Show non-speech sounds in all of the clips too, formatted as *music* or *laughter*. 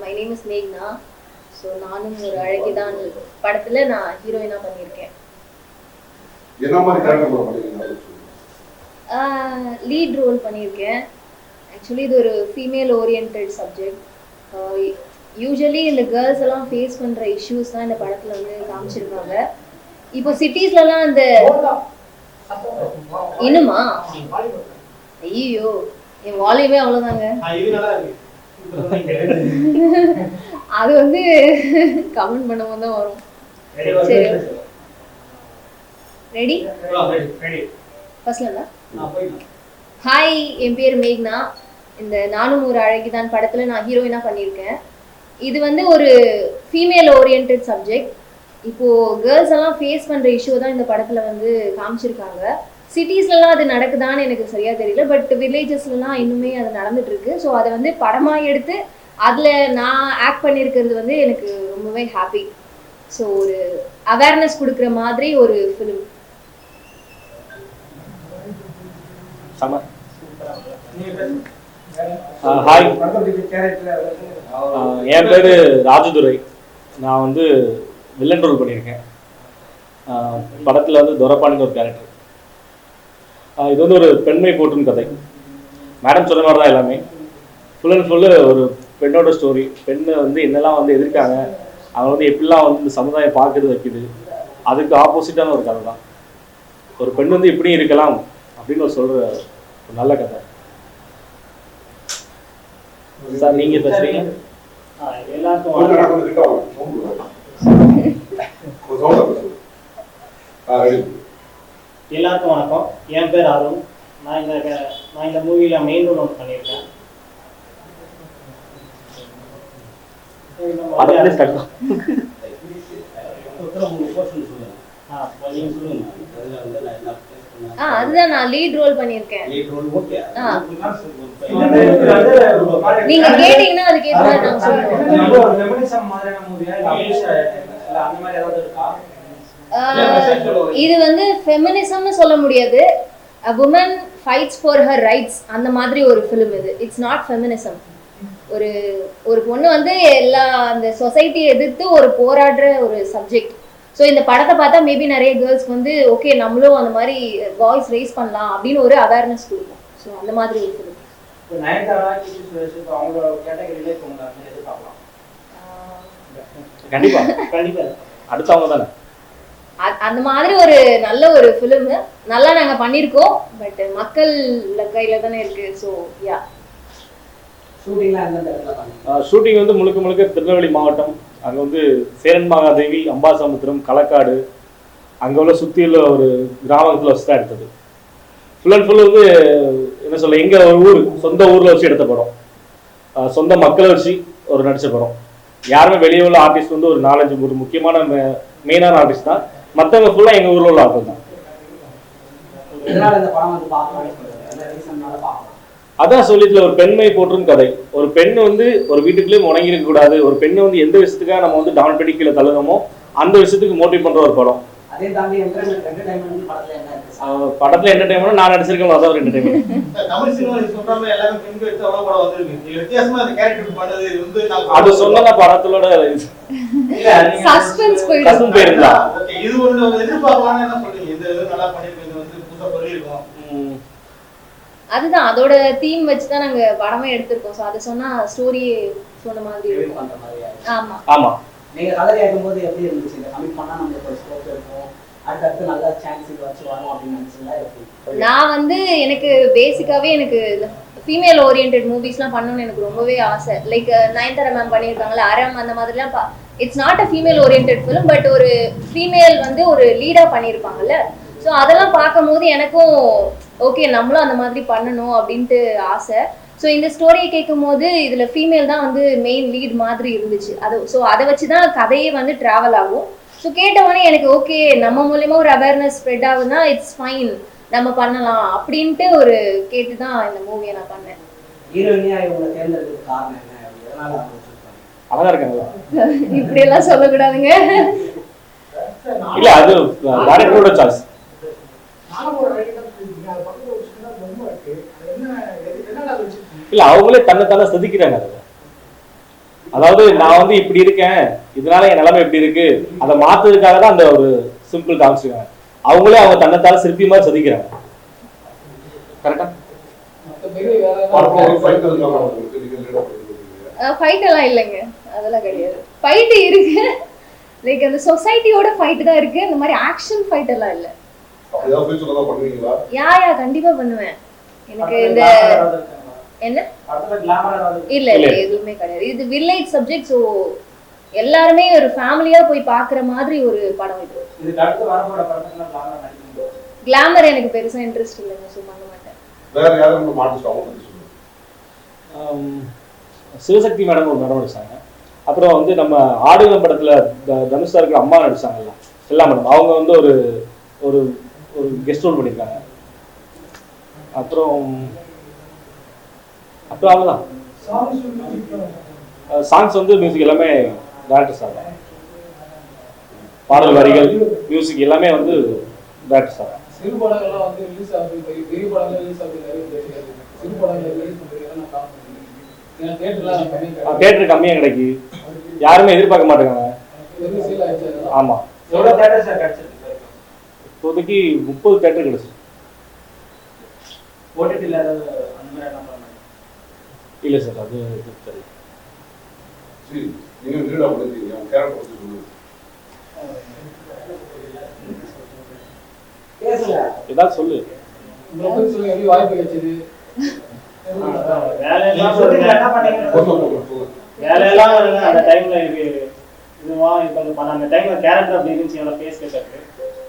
My name is மேக்னா so நானும் ஒரு அழகிதான் படத்துல நான் ஹீரோயினா பண்ணியிருக்கேன். லீட் ரோல் பண்ணியிருக்கேன். ஆக்சுவலி இது ஒரு ஃபீமேல் ஓரியன்ட் சப்ஜெக்ட் யூஸ்வலி இந்த கேர்ள்ஸ் எல்லாம் ஃபேஸ் பண்ற இஷ்யூஸ் தான் இந்த படத்துல வந்து காமிச்சிருக்காங்க. இப்போ சிட்டிஸ்லலாம் இந்த இன்னுமா? ஐயோ என் வால்யூமே அவ்வளோதாங்க இது நல்லா இருக்கு. *laughs* அது வந்து கமெண்ட் பண்ணும்போது தான் வரும். சரி. ரெடி ஃபர்ஸ்ட்ல ஹாய் என் பேர் மேக்னா. இந்த நானும் ஒரு அழகிதான். படத்துல நான் ஹீரோயினா பண்ணியிருக்கேன். இது வந்து ஒரு ஃபீமேல் ஓரியன்ட் சப்ஜெக்ட் இப்போ கேர்ள்ஸ் எல்லாம் ஃபேஸ் பண்ற இஷ்யூ தான் இந்த படத்துல வந்து காமிச்சிருக்காங்க. சிட்டிஸ்லலாம் அது நடக்குதான்னு எனக்கு சரியா தெரியல பட் வில்லேஜஸ்லலாம் இன்னுமே அது நடந்துட்டு இருக்கு ஸோ அதை வந்து படமா எடுத்து அதுல நான் ஆக்ட் பண்ணியிருக்கிறது வந்து எனக்கு ரொம்பவே ஹாப்பி ஸோ ஒரு அவேர்னஸ் கொடுக்குற மாதிரி ஒரு ஃபிலிம் செம ஹாய் என் பேர் ராஜதுரை. நான் வந்து வில்லன் ரோல் பண்ணியிருக்கேன். படத்தில் வந்து துரப்பானின்னு ஒரு கேரக்டர் இது வந்து ஒரு பெண்மை போற்றும் கதை. மேடம் சொன்ன மாதிரி தான் எல்லாமே. ஃபுல் அண்ட் ஃபுல்லு ஒரு பெண்ணோட ஸ்டோரி பெண்ணை வந்து என்னெல்லாம் வந்து எதிர்க்காங்க அவங்க வந்து எப்படிலாம் வந்து இந்த சமுதாயம் பார்க்குறது வைக்குது. அதுக்கு ஆப்போசிட்டான ஒரு கதை தான். ஒரு பெண் வந்து இப்படியும் இருக்கலாம் அப்படின்னு ஒரு சொல்கிற ஒரு நல்ல கதை. சார் நீங்கள் பேசுகிறீங்க எல்லாருக்கும் *laughs* எல்லாருக்கும் வணக்கம். என் பேர் அருண். நான் இந்த நான் இந்த மூவியில் மெயின் ரோல் ஒன்று பண்ணியிருக்கேன். அதுதான் நான் லீட் ரோல் பண்ணியிருக்கேன். ஆ. நீங்க கேட்டீங்கன்னா அதுக்கு மாதிரி நான் இது வந்து ஃபெமினிசம்னு சொல்ல முடியாது. A woman fights for her rights. அந்த மாதிரி ஒரு ஃபிலிம் இது. இட்ஸ் நாட் ஃபெமினிசம் ஒரு ஒரு பொண்ணு வந்து எல்லா அந்த சொசைட்டியை எதிர்த்து ஒரு போராடுற ஒரு சப்ஜெக்ட் ஸோ இந்த படத்தை பார்த்தா மேபி நிறைய கேர்ள்ஸ் வந்து ஓகே நம்மளும் அந்த மாதிரி வாய்ஸ் ரைஸ் பண்ணலாம் அப்படின்னு ஒரு அவேர்னஸ் கொடுக்கும். ஸோ அந்த மாதிரி ஒரு ஃபிலிம் கண்டிப்பாக கண்டிப்பா. அடுத்தவங்க தானே? அந்த மாதிரி ஒரு நல்ல ஒரு ஃபிலிம் நல்லா நாங்க பண்ணியிருக்கோம் பட் மக்கள் கையில தானே இருக்கு. ஸோ யா ஷூட்டிங் வந்து முழுக்க முழுக்க திருநெல்வேலி மாவட்டம். அங்கே வந்து சேரன் மகாதேவி அம்பாசமுத்திரம் களக்காடு அங்கே உள்ள சுற்றியுள்ள ஒரு கிராமத்தில் வச்சு தான் எடுத்தது. ஃபுல் அண்ட் ஃபுல் வந்து என்ன சொல்ல எங்கள் ஒரு ஊர் சொந்த ஊரில் வச்சு எடுத்த படம். சொந்த மக்களை வச்சு ஒரு நடிச்ச படம். யாருமே வெளியே உள்ள ஆர்டிஸ்ட் வந்து ஒரு நாலஞ்சு ஒரு முக்கியமான மெயினான ஆர்டிஸ்ட் தான். மற்றவங்க ஃபுல்லாக எங்கள் ஊரில் உள்ள ஆட்கள் தான். அதான் சொல்லிட்டுல ஒரு பெண்மை போற்றும் கதை. ஒரு பெண் வந்து ஒரு வீட்டுக்குள்ளேயே முடங்கி இருக்க கூடாது. ஒரு பெண்ணை வந்து எந்த விஷயத்துக்காக நம்ம வந்து டவுன் பண்ணி கீழே தள்ளுறோமோ அந்த விஷயத்துக்கு மோட்டிவ் பண்ற ஒரு படம். படத்துல என்ன இருக்கு? ஆஹ் படத்துல என்டர்டைன்மெண்ட் நான் நடிச்சிருக்கேன் அதான் ஒரு என்டர்டைன்மெண்ட் *laughs* பெண் அது சொன்ன படத்தோட போயிருந்தா. இது அவங்க எதிர்பார்க்கலாம்னு என்ன சொல்றீங்க? இது நல்லா பண்ணிருக்கீங்க இது வந்து புதுசா சொல்லியிருக்கோம். அதுதான் அதோட தீம் வச்சு தான் நாங்க படமே எடுத்திருக்கோம். ஸோ அதை சொன்னா ஸ்டோரி சொன்ன மாதிரி இருக்கும். ஆமா. ஆமா. நீங்க கதை கேட்கும்போது எப்படி இருந்துச்சு? இந்த கமிட் பண்ணா நமக்கு ஒரு ஸ்கோப் இருக்கும். அடுத்தடுத்து நல்ல சான்ஸ் இது வச்சு வரும் அப்படின்னு நினைச்சீங்களா? எப்படி? நான் வந்து எனக்கு பேசிக்காவே எனக்கு ஃபீமேல் ஓரியன்ட் மூவிஸ்லாம் பண்ணணும்னு எனக்கு ரொம்பவே ஆசை. லைக் நயன்தாரா மேம் பண்ணியிருக்காங்களா அறம் அந்த மாதிரிலாம் it's not a female oriented film but ஒரு ஃபீமேல் வந்து ஒரு லீடாக பண்ணியிருப்பாங்கல்ல. ஸோ அதெல்லாம் பார்க்கும்போது எனக்கும் ஓகே நம்மளும் அந்த மாதிரி பண்ணணும் அப்படின்ட்டு ஆசை. ஸோ இந்த ஸ்டோரியை கேட்கும் போது இதில் ஃபீமேல் தான் வந்து மெயின் லீட் மாதிரி இருந்துச்சு. அது ஸோ அதை வச்சு தான் கதையே வந்து ட்ராவல் ஆகும். ஸோ கேட்டவொடனே எனக்கு ஓகே நம்ம மூலயமா ஒரு அவேர்னஸ் ஸ்ப்ரெட் ஆகுதுன்னா இட்ஸ் ஃபைன் நம்ம பண்ணலாம் அப்படின்ட்டு ஒரு கேட்டு தான் இந்த மூவியை நான் பண்ணேன். அழகா இருக்காங்களா இப்படி எல்லாம் சொல்லக்கூடாதுங்க. இல்ல அது டேரக்டரோட சாய்ஸ் இல்ல அவங்களே தன்னை தானே செதுக்கிறாங்க அதாவது நான் வந்து இப்படி இருக்கேன் இதனால என் நிலைமை இப்படி இருக்கு அதை மாத்துறதுக்காக தான் அந்த ஒரு சிம்பிள் காமிச்சிருக்காங்க அவங்களே அவங்க தன்னைத்தால சிற்பி மாதிரி சதிக்கிறாங்க. கரெக்டா ஃபைட் எல்லாம் இல்லைங்க. அதெல்லாம் கிடையாது. ஃபைட் இருக்கு. லைக் அந்த சொசைட்டியோட ஃபைட் தான் இருக்கு. இந்த மாதிரி ஆக்ஷன் ஃபைட் எல்லாம் இல்ல? யா யா கண்டிப்பா பண்ணுவேன். எனக்கு இந்த என்ன? இல்ல இல்ல எதுவுமே கிடையாது. இது வில்லேஜ் சப்ஜெக்ட் ஸோ எல்லாருமே ஒரு ஃபேமிலியா போய் பாக்குற மாதிரி ஒரு படம் இது. இதுக்கு அடுத்து வரப்போற படத்துல கிளாமர் நடிக்கணும்? கிளாமர் எனக்கு பெருசா இன்ட்ரெஸ்ட் இல்லைங்க ஸோ பண்ண மாட்டேன். சிவசக்தி மேடம் ஒரு மேடம் நடிச்சாங்க. அப்புறம் வந்து நம்ம ஆடுகளம் படத்துல தனுஷா இருக்கிற அம்மா நடிச்சாங்கல்ல எல்லா மேடம். அவங்க வந்து ஒரு ஒரு ஒரு கெஸ்ட் ரோல் பண்ணியிருக்காங்க அப்புறம் அப்புறம் அவ்வளோதான் சாங்ஸ் வந்து மியூசிக் எல்லாமே டேரக்டர் சார் தான். பாடல் வரிகள் மியூசிக் எல்லாமே வந்து டேரக்டர் சார் சிறு படங்கள்லாம் வந்து ரிலீஸ் ஆகுது பெரிய படங்கள் ரிலீஸ் ஆகுது நிறைய தெரியாது சிறு படங்கள் ரிலீஸ் பண்ணுறதுக்கு தேட்டர் கம்மியாக கிடைக்கு. யாருமே எதிர்பார்க்க கிடைச்சிருக்கு? சார் இப்போதைக்கு முப்பது தேட்டர் கிடைச்சு இல்லை சார் அது சரி, ஏதாவது சொல்லு. வாய்ப்பு கிடைச்சது? வேலையெல்லாம் நீங்க அந்த டைம்ல இது இதுவா இப்போ பண்ண அந்த டைம்ல கேரக்டர் அப்படி இருந்துச்சு என்னோட ஃபேஸ்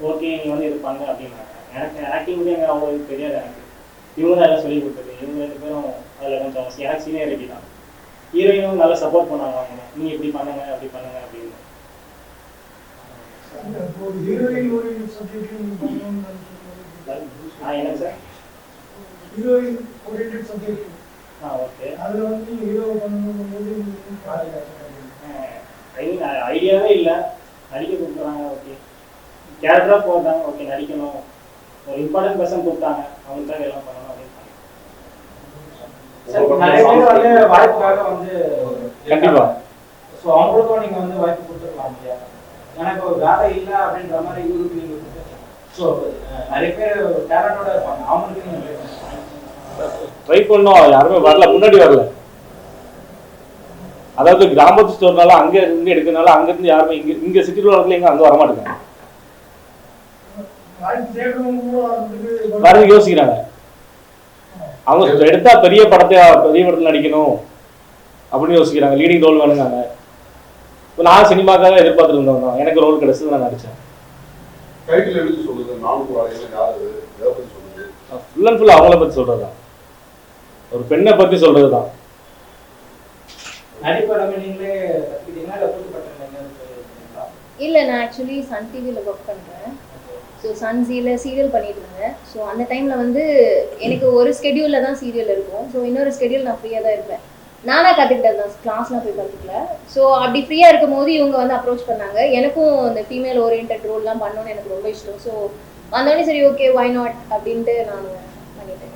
ஓகே நீ வந்து இது பண்ணு அப்படின்னாங்க. எனக்கு ஆக்டிங் கூட எனக்கு அவ்வளோ தெரியாது எனக்கு. இவங்க தான் எல்லாம் சொல்லி கொடுத்தது. இவங்க ரெண்டு பேரும் அதில் கொஞ்சம் எனக்கு சீனியரிட்டி தான். ஹீரோயினும் நல்லா சப்போர்ட் பண்ணாங்க அவங்க. நீ இப்படி பண்ணுங்க அப்படி பண்ணுங்க அப்படின்னு. என்ன சார்? ஹீரோயின் ஓரியன்ட் சப்ஜெக்ட் ஆ ஓகே. அதுல வந்து ஹீரோ பண்ணும்போது ஐடியாவே இல்லை. நடிக்க கூப்பிட்றாங்க ஓகே. கேரக்டராக போட்டாங்க ஓகே நடிக்கணும். ஒரு இம்பார்ட்டன்ட் பர்சன் கூப்பிட்டாங்க அவங்களுக்காக எல்லாம் பண்ணணும் அப்படின்னு பண்ணேன். சார் இப்ப நிறைய பேர் வந்து வாய்ப்புக்காக வந்து கண்டிப்பா. ஸோ அவங்களுக்கும் நீங்க வந்து வாய்ப்பு கொடுத்துருக்கலாம் இல்லையா? எனக்கு ஒரு வேலை இல்லை அப்படின்ற மாதிரி இவருக்கு நீங்க ஸோ நிறைய பேர் டேலண்டோட இருப்பாங்க. அவங்களுக்கு நீங்க try பண்ணுங்க. ட்ரை பண்ணோம் யாருமே வரல. முன்னாடி வரல. அதாவது கிராமத்து ஸ்டோர்னால அங்க இருந்து எடுக்கிறதுனால அங்க இருந்து யாருமே இங்க இங்க சிட்டில வரல எங்க அங்க வர மாட்டேங்க வாய்ப்பு தேடுறவங்க கூட வரதுக்கு வரது யோசிக்கிறாங்க. அவங்க எடுத்தா பெரிய படத்தை பெரிய படத்துல நடிக்கணும் அப்படின்னு யோசிக்கிறாங்க. லீடிங் ரோல் வேணுங்காங்க நான் சினிமாக்காக எதிர்பார்த்துட்டு இருந்தவங்க. எனக்கு ரோல் கிடைச்சது நான் நடிச்சேன். Title எழுதி நான்கு வாழைகள் யாரு, எதை பத்தி சொல்லுங்க. ஃபுல் அண்ட் ஃபுல் அவங்கள பத்தி சொல்றதுதான். ஒரு பெண்ணை இல்லை கூட்டுப்பட்ட எங்கேயாவது போயிருக்கீங்களா? இல்ல நான் ஆக்சுவலி சன் டிவியில் ஒர்க் பண்றேன். ஸோ சன் ஜியில் சீரியல் பண்ணிட்டு இருந்தேன். ஸோ அந்த டைம்ல வந்து எனக்கு ஒரு ஸ்கெடியூலில் தான் சீரியல் இருக்கும். ஸோ இன்னொரு ஸ்கெடியூல் நான் ஃப்ரீயாக தான் இருப்பேன். நானாக கற்றுக்கிட்டது தான். கிளாஸ்லாம் போய் கற்றுக்கல ஸோ அப்படி ஃப்ரீயாக இருக்கும் போது இவங்க வந்து அப்ரோச் பண்ணாங்க. எனக்கும் இந்த ஃபீமேல் ஓரியன்ட் ரோல்லாம் பண்ணணும்னு எனக்கு ரொம்ப இஷ்டம். ஸோ வந்தோடனே சரி ஓகே ஒய் நாட் அப்படின்ட்டு நான் பண்ணிட்டேன்.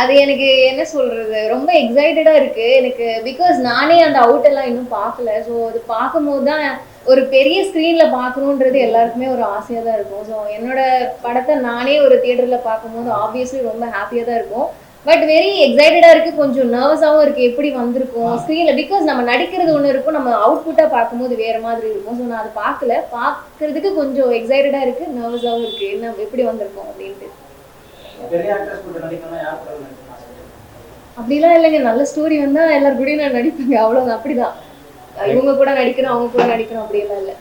அது எனக்கு என்ன சொல்றது? ரொம்ப எக்ஸைட்டடா இருக்கு. எனக்கு பிகாஸ் நானே அந்த அவுட் எல்லாம் இன்னும் பார்க்கல. ஸோ அது பார்க்கும்போது தான் ஒரு பெரிய ஸ்க்ரீன்ல பார்க்கணுன்றது எல்லாருக்குமே ஒரு ஆசையா தான் இருக்கும். ஸோ என்னோட படத்தை நானே ஒரு தியேட்டர்ல பார்க்கும்போது ஆப்வியஸ்லி ரொம்ப ஹாப்பியா தான் இருக்கும். பட் வெரி எக்ஸைட்டடா இருக்கு கொஞ்சம் நர்வஸாவும் இருக்கு எப்படி வந்திருக்கும் ஸ்க்ரீன்ல பிகாஸ் நம்ம நடிக்கிறது ஒன்று இருக்கும் நம்ம அவுட்புட்டா பார்க்கும்போது வேற மாதிரி இருக்கும். ஸோ நான் அதை பார்க்கல. பார்க்கறதுக்கு கொஞ்சம் எக்ஸைட்டடா இருக்கு நர்வஸாவும் இருக்கு. என்ன எப்படி வந்திருக்கும் அப்படின்ட்டு? அப்படிலாம் இல்லைங்க. நல்ல ஸ்டோரி வந்தா எல்லார் கூடயும் நான் நடிப்பேங்க. அவ்வளவுதான். அப்படிதான். இவங்க கூட நடிக்கணும் அவங்க கூட நடிக்கணும் அப்படியெல்லாம் இல்லை.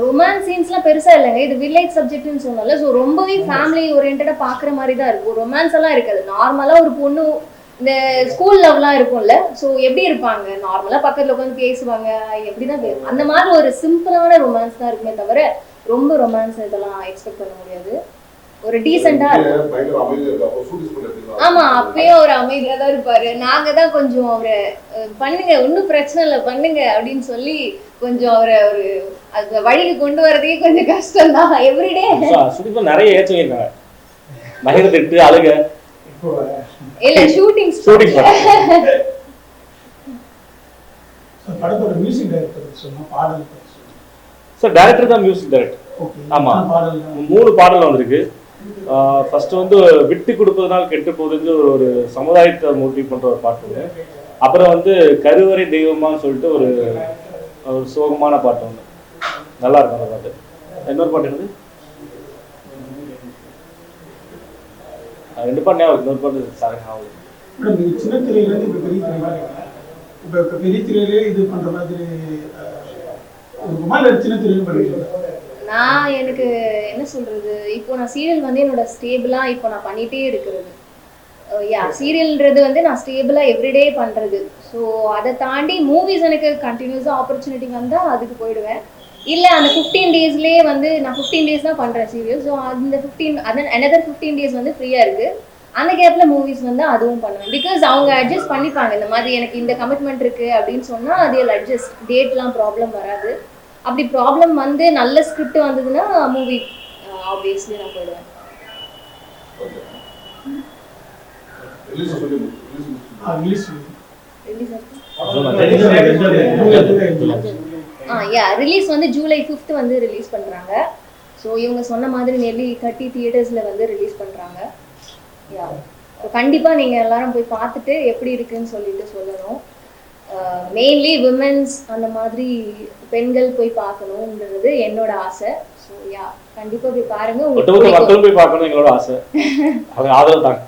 ரொமான்ஸ் சீன்ஸ்லாம் பெருசா இல்லைங்க. இது வில்லேஜ் சப்ஜெக்ட்னு சொன்னால ஸோ ரொம்பவே ஃபேமிலி ஓரியன்டா பார்க்குற மாதிரி தான் இருக்கும். ரொமான்ஸ் எல்லாம் இருக்காது. நார்மலா ஒரு பொண்ணு இந்த ஸ்கூல் லவ்லாம் இருக்கும்ல. ஸோ எப்படி இருப்பாங்க? நார்மலா பக்கத்துல உட்காந்து பேசுவாங்க. எப்படிதான் அந்த மாதிரி ஒரு சிம்பிளான ரொமான்ஸ் தான் இருக்குமே தவிர ரொம்ப ரொமான்ஸ் இதெல்லாம் எக்ஸ்பெக்ட் பண்ண முடியாது. ஒரு டீசெண்டா ஆமா அப்பயே அவர் அமைதியா தான் இருப்பாரு. நாங்க தான் கொஞ்சம் அவரை பண்ணுங்க ஒன்றும் பிரச்சனை இல்லை பண்ணுங்க அப்படின்னு சொல்லி கொஞ்சம் அவரை ஒரு அந்த வழிக்கு கொண்டு வரதுக்கே கொஞ்சம் கஷ்டம் தான். எவ்ரிடே சுடிப்பு நிறைய ஏற்றம் இருக்காங்க மகிழ திட்டு அழுக. இல்ல ஷூட்டிங் ஷூட்டிங் படத்தோட மியூசிக் டைரக்டர் சொன்னா பாடல். சார் டைரக்டர் தான் மியூசிக் டைரக்டர் Okay. ஆமா. என்ன பாடல் தான்? மூணு பாடல் வந்திருக்கு ஃபர்ஸ்ட் வந்து விட்டு கொடுப்பதனால் கெட்டு போகுதுன்னு ஒரு ஒரு சமுதாயத்தை மோட்டிவ் பண்ற ஒரு பாட்டு அப்புறம் வந்து கருவறை தெய்வமான்னு சொல்லிட்டு ஒரு ஒரு சோகமான பாட்டு ஒன்று நல்லா இருக்கும் அந்த பாட்டு இன்னொரு பாட்டு என்னது ரெண்டு பாட்டு ஞாபகம். இன்னொரு பாட்டு சாரி ஞாபகம் இல்லை. மேடம் நீங்க சின்ன திரையில இருந்து இப்ப பெரிய திரை வரீங்க. இப்ப இப்ப பெரிய திரையிலே இது பண்ற மாதிரி நான் எனக்கு என்ன சொல்றது? இப்போ நான் சீரியல் வந்து என்னோட ஸ்டேபிளா இப்போ நான் பண்ணிட்டே இருக்கிறது. யா சீரியல்ன்றது வந்து நான் ஸ்டேபிளா எவ்ரிடே பண்றது. ஸோ அதை தாண்டி மூவிஸ் எனக்கு கண்டினியூஸாக ஆப்பர்ச்சுனிட்டி வந்தால் அதுக்கு போயிடுவேன். இல்லை அந்த ஃபிஃப்டீன் டேஸ்லேயே வந்து நான் ஃபிஃப்டீன் டேஸ் தான் பண்ணுறேன் சீரியல் ஸோ அந்த ஃபிஃப்டீன் அதன் எனதர் ஃபிஃப்டீன் டேஸ் வந்து ஃப்ரீயாக இருக்குது அந்த கேப்பில் மூவிஸ் வந்து அதுவும் பண்ணுவேன். பிகாஸ் அவங்க அட்ஜஸ்ட் பண்ணிப்பாங்க. இந்த மாதிரி எனக்கு இந்த கமிட்மெண்ட் இருக்குது அப்படின்னு சொன்னால் அதில் அட்ஜஸ்ட் டேட்லாம் ப்ராப்ளம் வராது. அப்படி ப்ராப்ளம் வந்து நல்ல ஸ்கிரிப்ட் வந்ததுன்னா மூவி ஆப்வியஸ்லி நான் போயிடுவேன். ரிலீஸ் வந்து ஜூலை ஃபிஃப்த் வந்து ரிலீஸ் பண்ணுறாங்க ஸோ இவங்க சொன்ன மாதிரி நெல்லி தேர்ட்டி தியேட்டர்ஸில் வந்து ரிலீஸ் பண்ணுறாங்க யா கண்டிப்பாக நீங்கள் எல்லாரும் போய் பார்த்துட்டு எப்படி இருக்குன்னு சொல்லிட்டு சொல்லணும். மெயின்லி விமென்ஸ் அந்த மாதிரி பெண்கள் போய் பார்க்கணுன்றது என்னோட ஆசை. ஸோ யா கண்டிப்பாக போய் பாருங்க. மக்களும் போய் பார்க்கணும் எங்களோட ஆசை. *laughs* ஆதரவு தாங்க